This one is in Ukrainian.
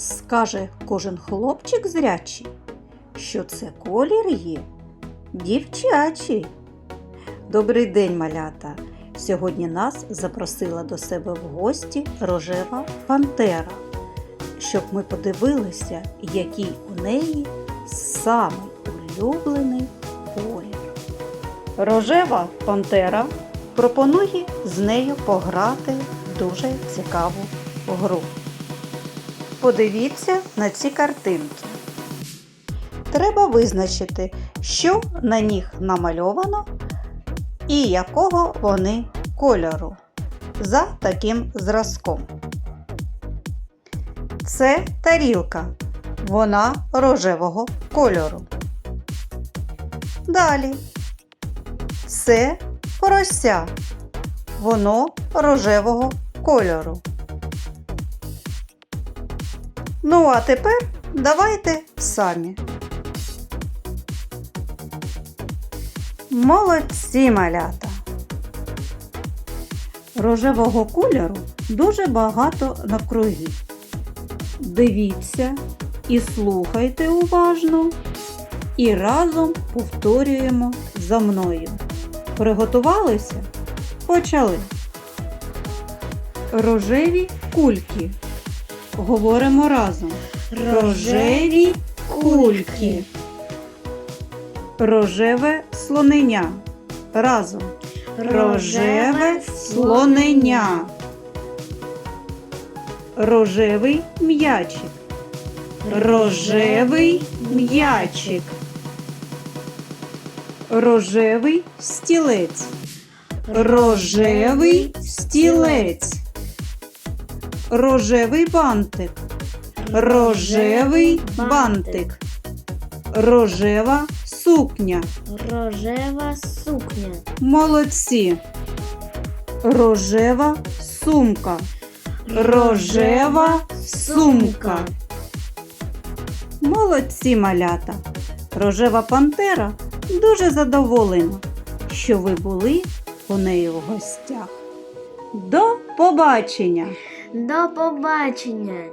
Скаже кожен хлопчик зрячий, що це колір є дівчачий. Добрий день, малята! Сьогодні нас запросила до себе в гості рожева пантера, щоб ми подивилися, який у неї самий улюблений колір. Рожева пантера пропонує з нею пограти дуже цікаву гру. Подивіться на ці картинки. Треба визначити, що на них намальовано і якого вони кольору за таким зразком. Це тарілка. Вона рожевого кольору. Далі. Це порося. Воно рожевого кольору. Ну, а тепер давайте самі. Молодці малята. Рожевого кольору дуже багато навкруги. Дивіться і слухайте уважно. І разом повторюємо за мною. Приготувалися? Почали. Рожеві кульки. Говоримо разом. Рожеві кульки. Рожеве слоненя. Разом. Рожеве слоненя. Рожевий м'ячик. Рожевий м'ячик. Рожевий стілець. Рожевий стілець. Рожевий бантик. Рожевий бантик. Рожева сукня. Рожева сукня. Молодці. Рожева сумка. Рожева сумка. Молодці малята. Рожева пантера дуже задоволена, що ви були у неї в гостях. До побачення! До побачення!